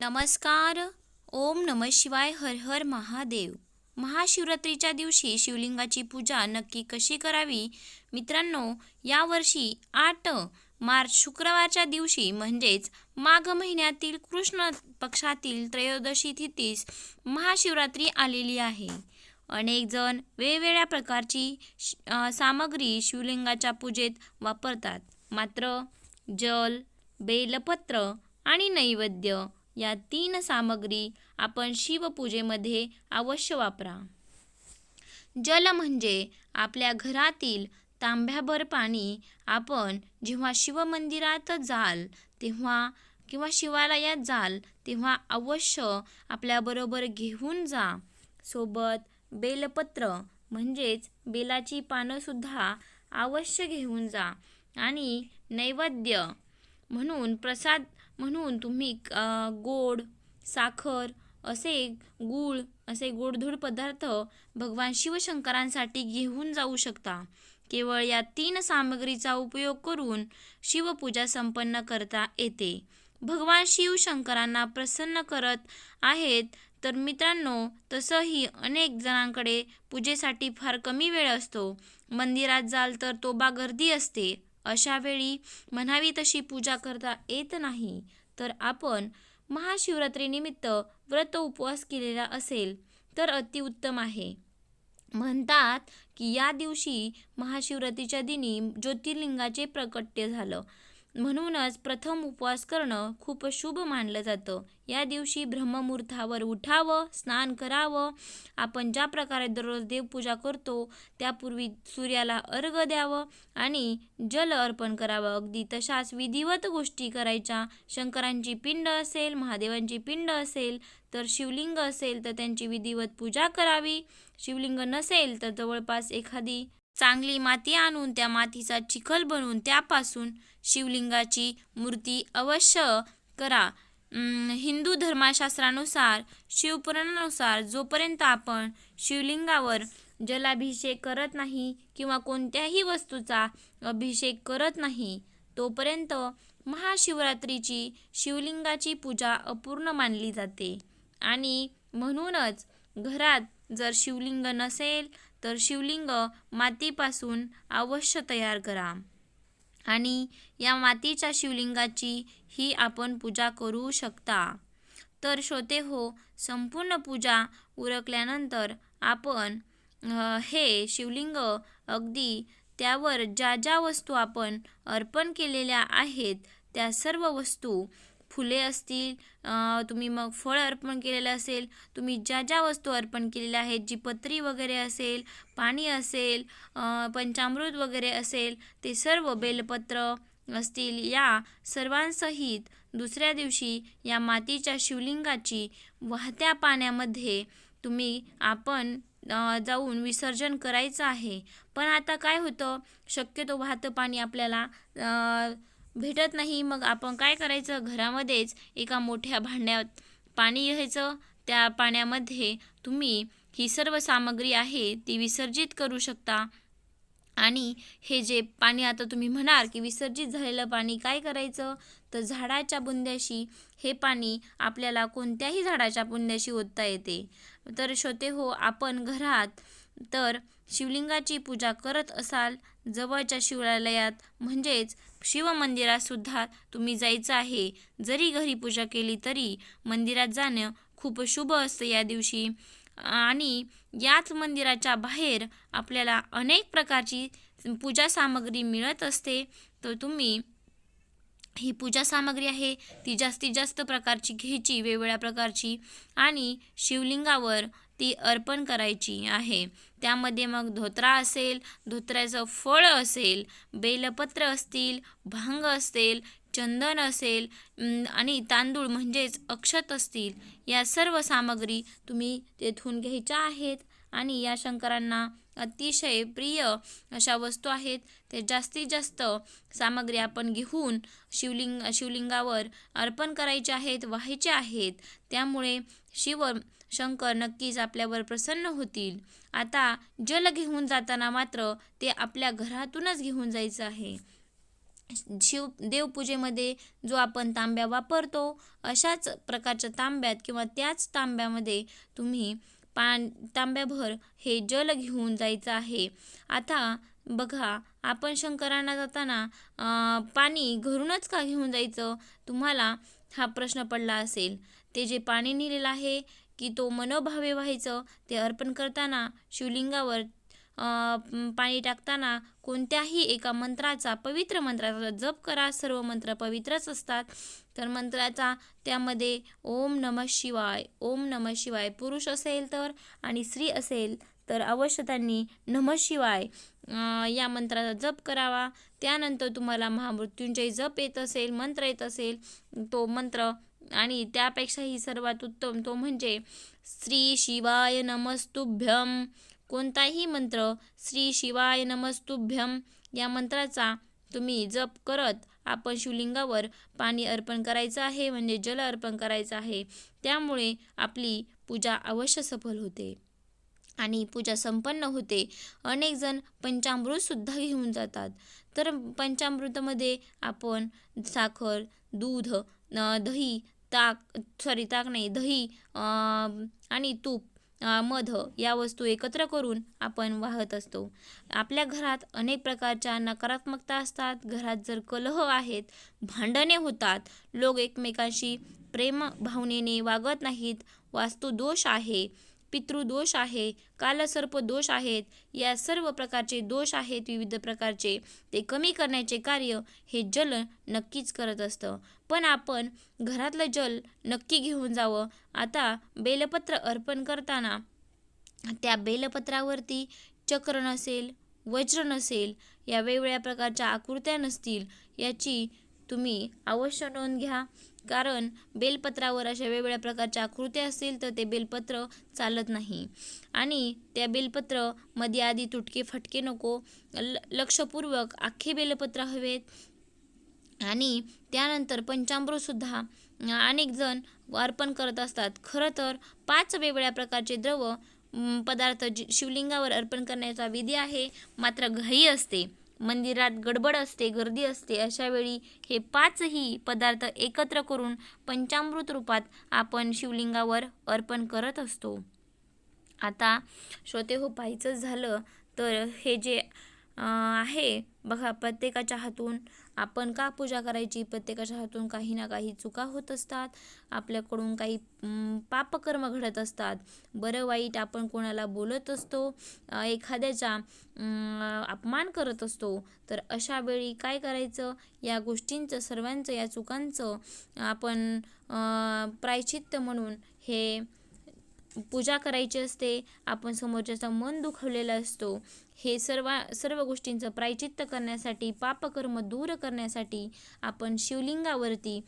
नमस्कार. ओम नम शिवाय हर हर महादेव. महाशिवरात्रीच्या दिवशी शिवलिंगाची पूजा नक्की कशी करावी? मित्रांनो यावर्षी आठ मार्च शुक्रवारच्या दिवशी म्हणजेच माघ महिन्यातील कृष्ण पक्षातील त्रयोदशी तिथीस महाशिवरात्री आलेली आहे. अनेक जण वेगवेगळ्या प्रकारची श- सामग्री शिवलिंगाच्या पूजेत वापरतात. मात्र जल बेलपत्र आणि नैवेद्य या तीन सामग्री आपण शिवपूजेमध्ये अवश्य वापरा. जल म्हणजे आपल्या घरातील तांब्याभर पाणी आपण जेव्हा शिवमंदिरात जाल तेव्हा किंवा शिवालयात जाल तेव्हा अवश्य आपल्याबरोबर घेऊन जा. सोबत बेलपत्र म्हणजेच बेलाची पानंसुद्धा अवश्य घेऊन जा. आणि नैवेद्य म्हणून प्रसाद म्हणून तुम्ही गोड साखर असे गूळ असे गोडधोड पदार्थ भगवान शिवशंकरांसाठी घेऊन जाऊ शकता. केवळ या तीन सामग्रीचा उपयोग करून शिवपूजा संपन्न करता येते. भगवान शिवशंकरांना प्रसन्न करत आहेत तर मित्रांनो तसंही अनेक जणांकडे पूजेसाठी फार कमी वेळ असतो. मंदिरात जाल तर तोबा गर्दी असते. अशा वेळी म्हणावी तशी पूजा करता येत नाही तर आपण महाशिवरात्रीनिमित्त व्रत उपवास केलेला असेल तर अतिउत्तम आहे. म्हणतात की या दिवशी महाशिवरात्रीच्या दिनी ज्योतिर्लिंगाचे प्रकट्य झालं. म्हणूनच प्रथम उपवास करणं खूप शुभ मानलं जातं. या दिवशी ब्रह्ममुहूर्तावर उठावं स्नान करावं. आपण ज्या प्रकारे दररोज देवपूजा करतो त्यापूर्वी सूर्याला अर्घ द्यावं आणि जल अर्पण करावं. अगदी तशाच विधिवत गोष्टी करायच्या. शंकरांची पिंड असेल महादेवांची पिंड असेल तर शिवलिंग असेल तर त्यांची विधिवत पूजा करावी. शिवलिंग नसेल तर जवळपास एखादी चांगली माती आणून त्या मातीचा चिखल बनवून त्यापासून शिवलिंगाची मूर्ती अवश्य करा. हिंदू धर्मशास्त्रानुसार शिवपुराणानुसार जोपर्यंत आपण शिवलिंगावर जलाभिषेक करत नाही किंवा कोणत्याही वस्तूचा अभिषेक करत नाही तोपर्यंत महाशिवरात्रीची शिवलिंगाची पूजा अपूर्ण मानली जाते. आणि म्हणूनच घरात जर शिवलिंग नसेल तर शिवलिंग मातीपासून अवश्य तयार करा. आणि या मातीच्या शिवलिंगाची ही आपण पूजा करू शकता. तर श्रोते हो संपूर्ण पूजा उरकल्यानंतर आपण हे शिवलिंग अगदी त्यावर ज्या ज्या वस्तू आपण अर्पण केलेल्या आहेत त्या सर्व वस्तू फुले असतील तुम्ही मग फळ अर्पण केलेलं असेल तुम्ही ज्या ज्या वस्तू अर्पण केलेल्या आहेत जी पत्री वगैरे असेल पाणी असेल पंचामृत वगैरे असेल ते सर्व बेलपत्र असतील या सर्वांसहित दुसऱ्या दिवशी या मातीच्या शिवलिंगाची वाहत्या पाण्यामध्ये तुम्ही आपण जाऊन विसर्जन करायचं आहे. पण आता काय होतं? शक्यतो वाहतं पाणी आपल्याला भेटत नाही. मग आपण काय करायचं? घरामध्येच एका मोठ्या भांड्यात पाणी घ्यायचं. त्या पाण्यामध्ये तुम्ही ही सर्व सामग्री आहे ती विसर्जित करू शकता. आणि हे जे पाणी आता तुम्ही म्हणाल की विसर्जित झालेलं पाणी काय करायचं? तर झाडाच्या बुंद्याशी हे पाणी आपल्याला कोणत्याही झाडाच्या बुंद्याशी ओतता येते. तर श्रोते हो आपण घरात तर शिवलिंगाची पूजा करत असाल जवळच्या शिवालयात म्हणजेच शिवमंदिरातसुद्धा तुम्ही जायचं आहे. जरी घरी पूजा केली तरी मंदिरात जाणं खूप शुभ असतं या दिवशी. आणि याच मंदिराच्या बाहेर आपल्याला अनेक प्रकारची पूजा सामग्री मिळत असते. तर तुम्ही ही पूजा सामग्री आहे ती जास्तीत जास्त प्रकारची घ्यायची वेगवेगळ्या प्रकारची. आणि शिवलिंगावर ती अर्पण करायची आहे. त्यामध्ये मग धोत्रा असेल धोत्र्याचं फळ असेल बेलपत्र असतील भांग असेल चंदन असेल आणि तांदूळ म्हणजेच अक्षत असतील या सर्व सामग्री तुम्ही तेथून घ्यायच्या आहेत. आणि या शंकरांना अतिशय प्रिय अशा वस्तू आहेत. ते जास्तीत जास्त सामग्री आपण घेऊन शिवलिंग शिवलिंगावर अर्पण करायचे आहेत व्हायचे आहेत. त्यामुळे शिव शंकर नक्कीच आपल्यावर प्रसन्न होतील. आता जल घेऊन जाताना मात्र ते आपल्या घरातूनच घेऊन जायचं आहे. शिव देवपूजेमध्ये जो आपण तांब्या वापरतो अशाच प्रकारच्या तांब्यात किंवा त्याच तांब्यामध्ये तुम्ही पान तांब्याभर हे जल घेऊन जायचं आहे. आता बघा आपण शंकरांना जाताना पाणी घरूनच का घेऊन जायचं? तुम्हाला हा प्रश्न पडला असेल. ते जे पाणी नेलेलं आहे की तो मनोभावे व्हायचं ते अर्पण करताना शिवलिंगावर पाणी टाकताना कोणत्याही एका मंत्राचा पवित्र मंत्राचा जप करा. सर्व मंत्र पवित्रच असतात. तर मंत्राचा त्यामध्ये ओम नम शिवाय ओम नम शिवाय पुरुष असेल तर आणि स्त्री असेल तर अवश्य त्यांनी नम शिवाय या मंत्राचा जप करावा. त्यानंतर तुम्हाला महामृत्युंजय जप येत असेल मंत्र येत असेल तो मंत्र आणि त्यापेक्षाही सर्वात उत्तम तो म्हणजे श्री शिवाय नमस्तुभ्यम कोणताही मंत्र श्री शिवाय नमस्तुभ्यम या मंत्राचा तुम्ही जप करत आपण शिवलिंगावर पाणी अर्पण करायचं आहे म्हणजे जल अर्पण करायचं आहे. त्यामुळे आपली पूजा अवश्य सफल होते. आणि पूजा संपन्न होते. अनेक जण पंचामृतसुद्धा घेऊन जातात. तर पंचामृतामध्ये आपण साखर दूध दही ताक सॉरी ताक नाही दही आणि तूप मध या वस्तू एकत्र करून आपण वाहत असतो. आपल्या घरात अनेक प्रकारच्या नकारात्मकता असतात. घरात जर कलह आहेत भांडणे होतात लोक एकमेकांशी प्रेम भावनेने वागत नाहीत वास्तुदोष आहे. पितृदोष आहे कालसर्प दोष आहेत या सर्व प्रकारचे दोष आहेत विविध प्रकारचे. ते कमी करण्याचे कार्य हे जल नक्कीच करत असतं. पण आपण घरातलं जल नक्की घेऊन जावं. आता बेलपत्र अर्पण करताना त्या बेलपत्रावरती चक्र नसेल वज्र नसेल या वेगवेगळ्या प्रकारच्या आकृत्या नसतील याची तुम्ही अवश्य नोंद घ्या. कारण बेलपत्रावर अशा वेगवेगळ्या प्रकारच्या आकृत्या असतील तर ते बेलपत्र चालत नाही. आणि त्या बेलपत्रमध्ये आधी तुटके फटके नको. ल लक्षपूर्वक आखे बेलपत्र हवेत. आणि त्यानंतर पंचामृतसुद्धा अनेक जण अर्पण करत असतात. खरं तर पाच वेगवेगळ्या प्रकारचे द्रव पदार्थ जी शिवलिंगावर अर्पण करण्याचा विधी आहे मात्र घाई असते. मंदिरात गडबड असते गर्दी असते अशा वेळी हे पाचही पदार्थ एकत्र करून पंचामृत रूपात आपण शिवलिंगावर अर्पण करत असतो. आता श्रोते हो पाहायचं झालं तर हे जे आहे. बघा प्रत्येकाच्या हातून आपण का पूजा करायची? प्रत्येकाच्या हातून काही ना काही चुका होत असतात. आपल्याकडून काही पापकर्म घडत असतात. बरं वाईट आपण कोणाला बोलत असतो एखाद्याचा अपमान करत असतो तर अशा वेळी काय करायचं? या गोष्टींचं सर्वांचं या चुकांचं आपण प्रायचित्त म्हणून हे पूजा करायची असते आपण समोरच्याचा मन दुखवलेला असतो. हे सर्व सर्व गोष्टींचं प्रायचित्त करण्यासाठी पापकर्म दूर करण्यासाठी आपण शिवलिंगावरती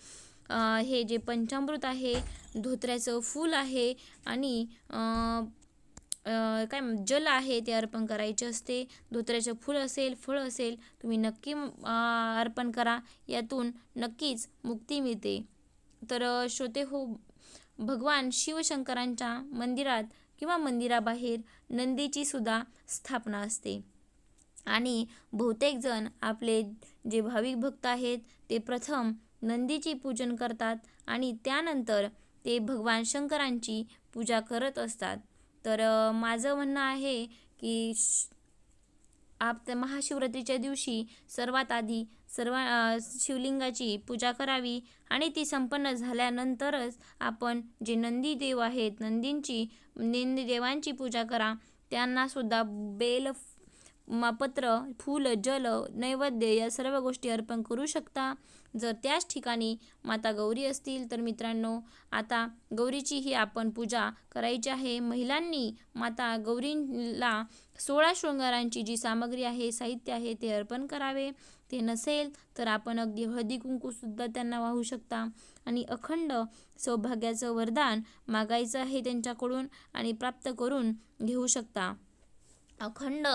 हे जे पंचामृत आहे धोत्र्याचं फूल आहे आणि काय जल आहे ते अर्पण करायचे असते. धोत्र्याचं फूल असेल फळ असेल तुम्ही नक्की अर्पण करा. यातून नक्कीच मुक्ती मिळते. तर श्रोते हो भगवान शिवशंकरांच्या मंदिरात किंवा मंदिराबाहेर नंदीची सुद्धा स्थापना असते. आणि बहुतेकजण आपले जे भाविक भक्त आहेत ते प्रथम नंदीची पूजन करतात आणि त्यानंतर ते भगवान शंकरांची पूजा करत असतात. तर माझं म्हणणं आहे की श- आप महाशिवरात्रीच्या दिवशी सर्वात आधी सर्व शिवलिंगाची पूजा करावी आणि ती संपन्न झाल्यानंतरच आपण जे नंदी देव आहेत नंदींची नंदी देवांची पूजा करा. त्यांनासुद्धा बेल पत्र फूल जल नैवेद्य या सर्व गोष्टी अर्पण करू शकता. जर त्याच ठिकाणी माता गौरी असतील तर मित्रांनो आता गौरीची ही आपण पूजा करायची आहे. महिलांनी माता गौरीला सोळा शृंगारांची जी सामग्री आहे साहित्य आहे ते अर्पण करावे. ते नसेल तर आपण अगदी हळदी कुंकूसुद्धा त्यांना वाहू शकता. आणि अखंड सौभाग्याचं वरदान मागायचं आहे त्यांच्याकडून आणि प्राप्त करून घेऊ शकता. अखंड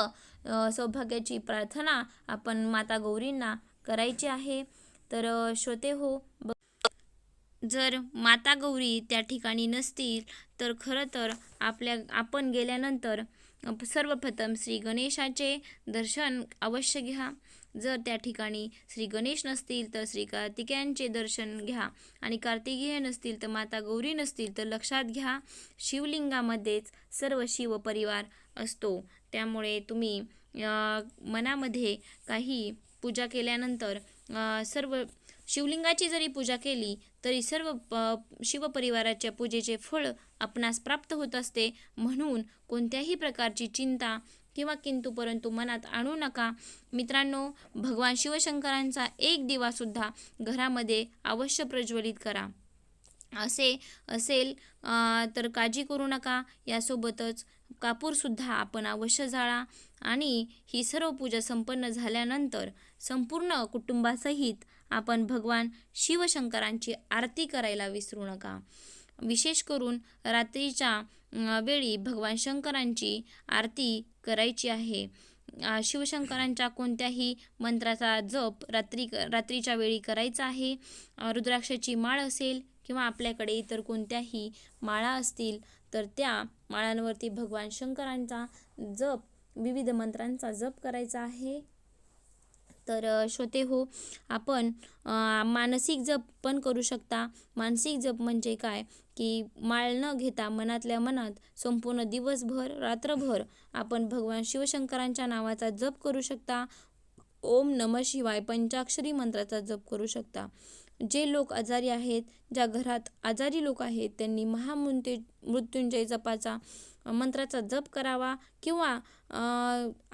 सौभाग्याची प्रार्थना आपण माता गौरींना करायची आहे. तर श्रोते हो जर माता गौरी त्या ठिकाणी नसतील तर खरं तर आपल्या आपण गेल्यानंतर सर्वप्रथम श्री गणेशाचे दर्शन अवश्य घ्या. जर त्या ठिकाणी श्री गणेश नसतील तर श्री कार्तिकेयांचे दर्शन घ्या. आणि कार्तिकेय नसतील तर माता गौरी नसतील तर लक्षात घ्या. शिवलिंगामध्येच सर्व शिवपरिवार असतो. त्यामुळे तुम्ही मनामध्ये काही पूजा केल्यानंतर सर्व शिवलिंगाची जरी पूजा केली तरी सर्व प शिवपरिवाराच्या पूजेचे फळ आपणास प्राप्त होत असते. म्हणून कोणत्याही प्रकारची चिंता किंवा किंतु परंतु मनात आणू नका. मित्रांनो भगवान शिवशंकरांचा एक दिवासुद्धा घरामध्ये अवश्य प्रज्वलित करा. असे असेल तर काळजी करू नका. यासोबतच कापूरसुद्धा आपण अवश्य जाळा आणि ही सर्व पूजा संपन्न झाल्यानंतर संपूर्ण कुटुंबासहित आपण भगवान शिवशंकरांची आरती करायला विसरू नका. विशेष करून रात्रीच्या वेळी भगवान शंकरांची आरती करायची आहे. शिवशंकरांच्या कोणत्याही मंत्राचा जप रात्री रात्रीच्या वेळी करायचा आहे. रुद्राक्षाची माळ असेल किंवा आपल्याकडे इतर कोणत्याही माळा असतील तर त्या माळांवरती भगवान शंकरांचा जप विविध मंत्रांचा जप करायचा आहे. तर श्रोते हो आपण मानसिक जप पण करू शकता. मानसिक जप म्हणजे काय? की माळ न घेता मनातल्या मनात संपूर्ण दिवसभर रात्रभर आपण भगवान शिवशंकरांच्या नावाचा जप करू शकता. ओम नम शिवाय पंचाक्षरी मंत्राचा जप करू शकता. जे लोक आजारी आहेत ज्या घरात आजारी लोक आहेत त्यांनी महामृत्यू मृत्युंजय जपाचा मंत्राचा जप करावा किंवा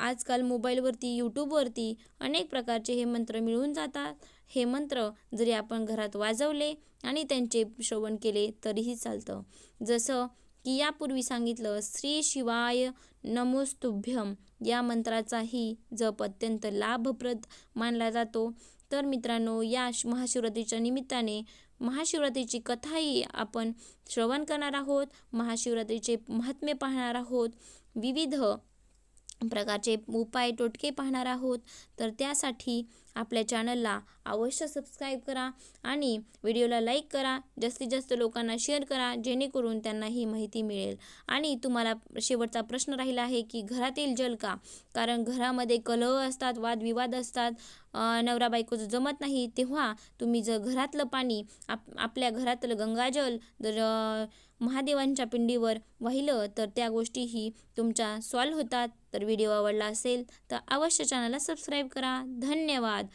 आजकाल मोबाईलवरती यूट्यूबवरती अनेक प्रकारचे हे मंत्र मिळून जातात. हे मंत्र जरी आपण घरात वाजवले आणि त्यांचे श्रवण केले तरीही चालतं. जसं की यापूर्वी सांगितलं श्री शिवाय नमोस्तुभ्यम या मंत्राचाही जप अत्यंत लाभप्रद मानला जातो. तर मित्रांनो या श- महाशिवरात्रीच्या निमित्ताने महाशिवरात्रीची कथाही आपण श्रवण करणार आहोत महाशिवरात्रीचे महात्म्य पाहणार आहोत. विविध प्रकारचे उपाय टोटके पाहणार आहोत. तर त्यासाठी आपल्या चॅनलला अवश्य सबस्क्राईब करा आणि व्हिडिओला लाईक करा. जास्तीत जास्त लोकांना शेअर करा जेणेकरून त्यांना ही माहिती मिळेल. आणि तुम्हाला शेवटचा प्रश्न राहिला आहे की घरातील जल का? कारण घरामध्ये कलह असतात वादविवाद असतात नवरा बायकोचं जमत नाही. तेव्हा तुम्ही जर घरातलं पाणी आप आपल्या घरातलं गंगाजल जर महादेवांच्या पिंडीवर वाहिलं तर त्या गोष्टीही तुमच्या सॉल्व होतात. तर व्हिडिओ आवडला असेल तर अवश्य चॅनलला सबस्क्राईब करा. धन्यवाद.